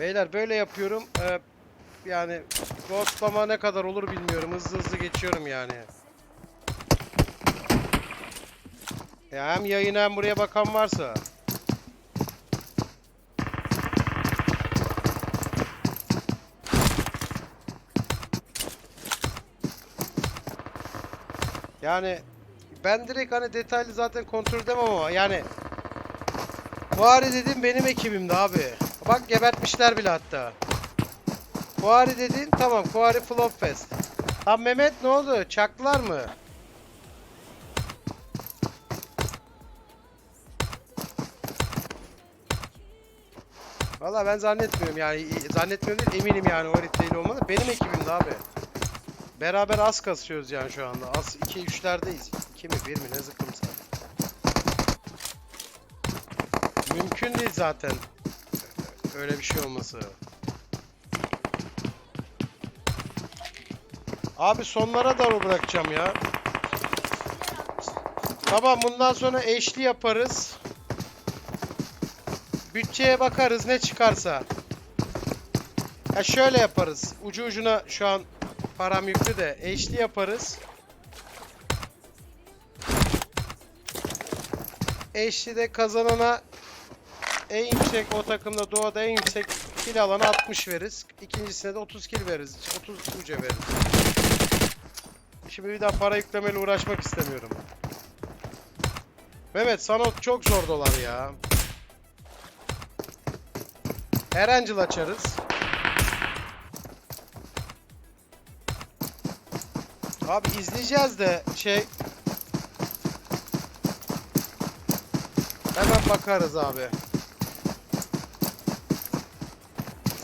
Beyler böyle yapıyorum. Ee, yani ghostlama ne kadar olur bilmiyorum. Hızlı hızlı geçiyorum yani. Ya hem yayına hem buraya bakan varsa. Yani ben direkt hani detaylı zaten kontrol edemem ama yani Fuari dedim benim ekibimdi abi. Bak gebertmişler bile hatta. Fuari dedin tamam Fuari Flop Fest. Lan Mehmet ne oldu? Çaktılar mı? Valla ben zannetmiyorum yani zannetmiyorum değil eminim yani o değil olmadı. Benim ekibimdi abi. Beraber az kasıyoruz yani şu anda. Az 2 3'lerdeyiz. 2 mi 1 mi ne zıkkımsa. Mümkün değil zaten öyle bir şey olması. Abi sonlara doğru bırakacağım ya. Tamam bundan sonra eşli yaparız. Bütçeye bakarız ne çıkarsa. Ya şöyle yaparız. Ucu ucuna şu an param yüklü de eşli yaparız. Eşli de kazanana en yüksek o takımda doğada en yüksek kill alana 60 veririz. İkincisine de 30 kill veririz. 30 uca veririz. Şimdi bir daha para yüklemeyle uğraşmak istemiyorum. Mehmet sana çok zor dolar ya. Erancıl açarız. Abi izleyeceğiz de şey Hemen bakarız abi.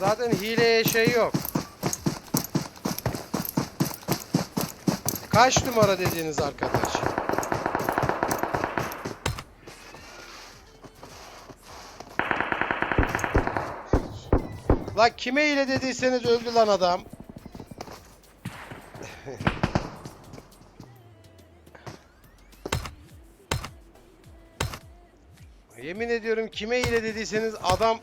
Zaten hileye şey yok. Kaç numara dediğiniz arkadaş? La kime hile dediyseniz öldü lan adam. Yemin ediyorum kime hile dediyseniz adam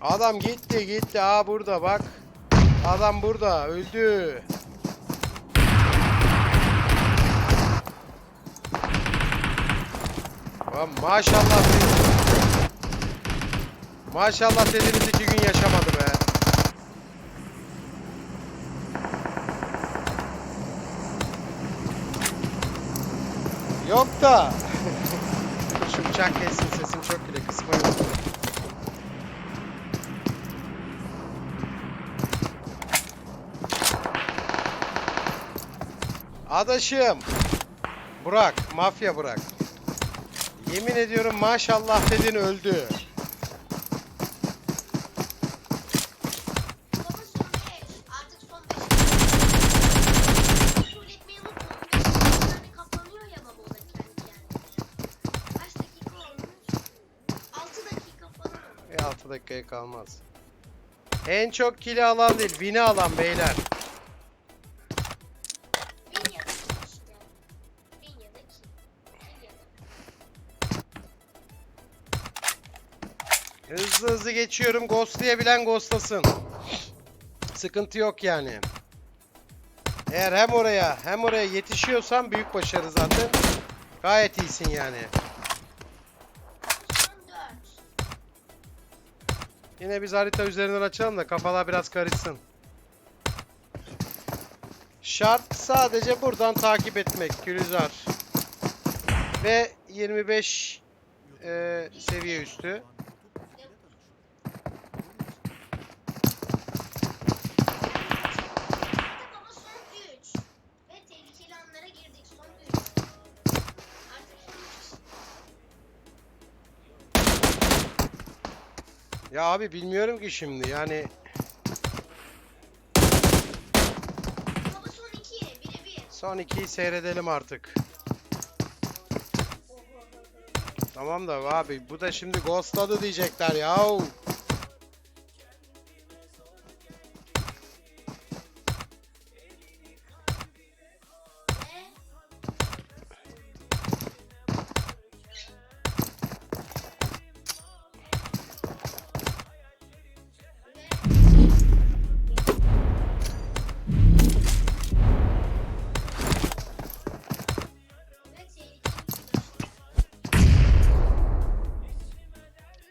Adam gitti gitti. Aa burada bak. Adam burada öldü. Lan maşallah. Maşallah dediğimiz iki gün yaşamadı be. Yok da. Şu bıçak kessin sesim çok bile kısmayı Adaşım. Burak, mafya Burak. Yemin ediyorum maşallah dedin öldü. Baba son 5. Artık son 5. Kontrol etmeyi unutma. 15 tane kapanıyor ya baba o da kendi kendine. Kaç dakika olmuş? 6 dakika falan olmuş. E 6 dakikaya kalmaz. En çok kili alan değil, win'i alan beyler. Hızlı hızlı geçiyorum. Ghostlayabilen ghostlasın. Sıkıntı yok yani. Eğer hem oraya hem oraya yetişiyorsan büyük başarı zaten. Gayet iyisin yani. Son 4. Yine biz harita üzerinden açalım da kafalar biraz karışsın. Şart sadece buradan takip etmek Gülizar. Ve 25 e, seviye üstü. Ya abi bilmiyorum ki şimdi yani Baba son 2. Bire 1. son ikiyi seyredelim artık. Tamam da abi bu da şimdi ghostladı diyecekler yahu.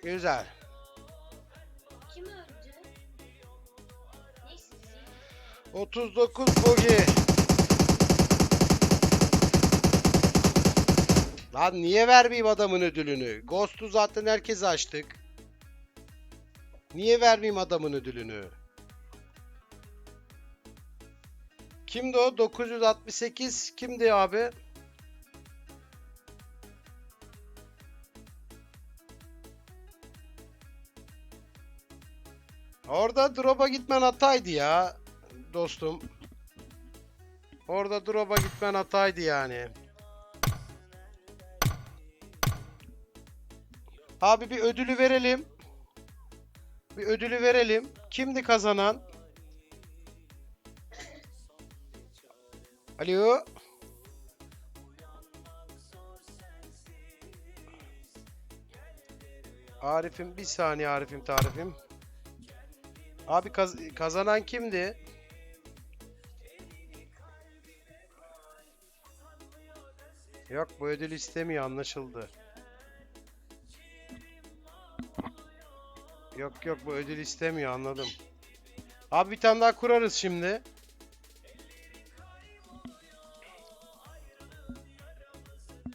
Güzel. Kim öldü? Neyse siz 39 bogi. Lan niye vermeyeyim adamın ödülünü? Ghost'u zaten herkese açtık. Niye vermeyeyim adamın ödülünü? Kimdi o? 968 kimdi abi? Orada drop'a gitmen hataydı ya dostum. Orada drop'a gitmen hataydı yani. Abi bir ödülü verelim. Bir ödülü verelim. Kimdi kazanan? Alo. Arif'im bir saniye Arif'im tarifim. Abi kaz- kazanan kimdi? Yok bu ödül istemiyor anlaşıldı. Yok yok bu ödül istemiyor anladım. Abi bir tane daha kurarız şimdi.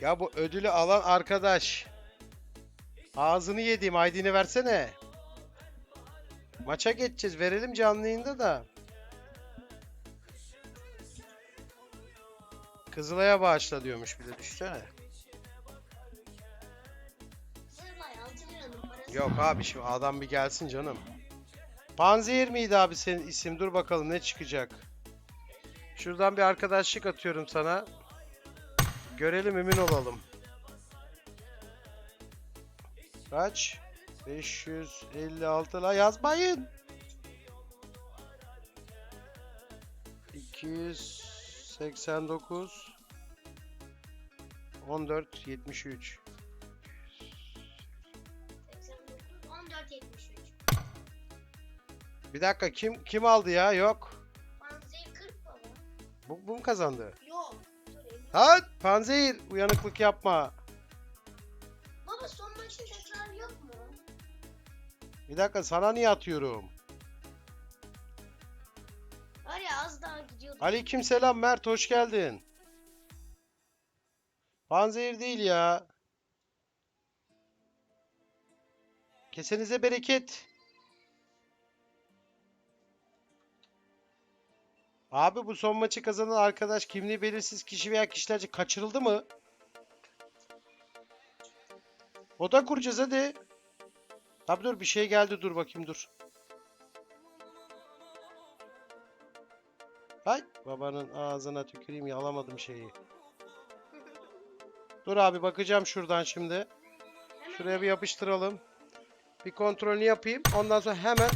Ya bu ödülü alan arkadaş. Ağzını yediğim ID'ni versene. Maça geçeceğiz. Verelim canlı yayında da. Kızılay'a bağışla diyormuş bir de düşsene. Zırlay 6 liranın parası. Yok abi şu adam bir gelsin canım. Panzehir miydi abi senin isim? Dur bakalım ne çıkacak. Şuradan bir arkadaşlık atıyorum sana. Görelim emin olalım. Kaç? 556 la yazmayın. 289 14 73 89, 14 73. Bir dakika kim kim aldı ya? Yok. Panzer 40 baba. Bu, bu mu kazandı? Yok. Dur emin. Ha Panzehir uyanıklık yapma. Bir dakika sana niye atıyorum? Var ya az daha gidiyordu. Aleykümselam Mert hoş geldin. Panzehir değil ya. Kesenize bereket. Abi bu son maçı kazanan arkadaş kimliği belirsiz kişi veya kişilerce kaçırıldı mı? Oda kuracağız hadi. Abi dur bir şey geldi dur bakayım dur. Hay babanın ağzına tüküreyim ya alamadım şeyi. Dur abi bakacağım şuradan şimdi. Şuraya bir yapıştıralım. Bir kontrolünü yapayım. Ondan sonra hemen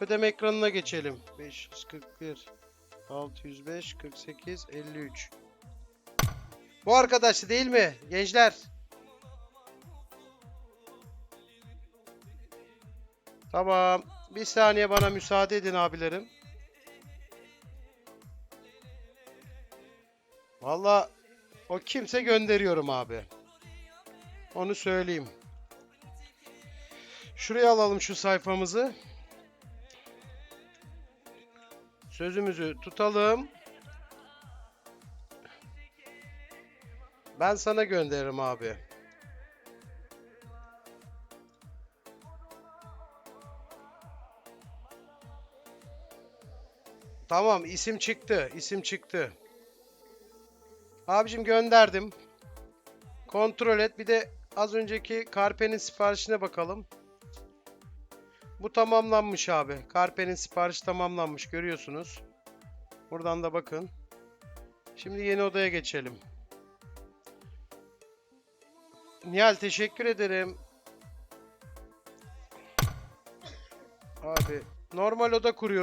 ödeme ekranına geçelim. 541 605 48 53 Bu arkadaştı değil mi gençler? Tamam. Bir saniye bana müsaade edin abilerim. Valla o kimse gönderiyorum abi. Onu söyleyeyim. Şuraya alalım şu sayfamızı. Sözümüzü tutalım. Ben sana gönderirim abi. Tamam isim çıktı. isim çıktı. Abicim gönderdim. Kontrol et. Bir de az önceki Karpe'nin siparişine bakalım. Bu tamamlanmış abi. Karpe'nin siparişi tamamlanmış. Görüyorsunuz. Buradan da bakın. Şimdi yeni odaya geçelim. Nihal teşekkür ederim. Abi normal oda kuruyoruz.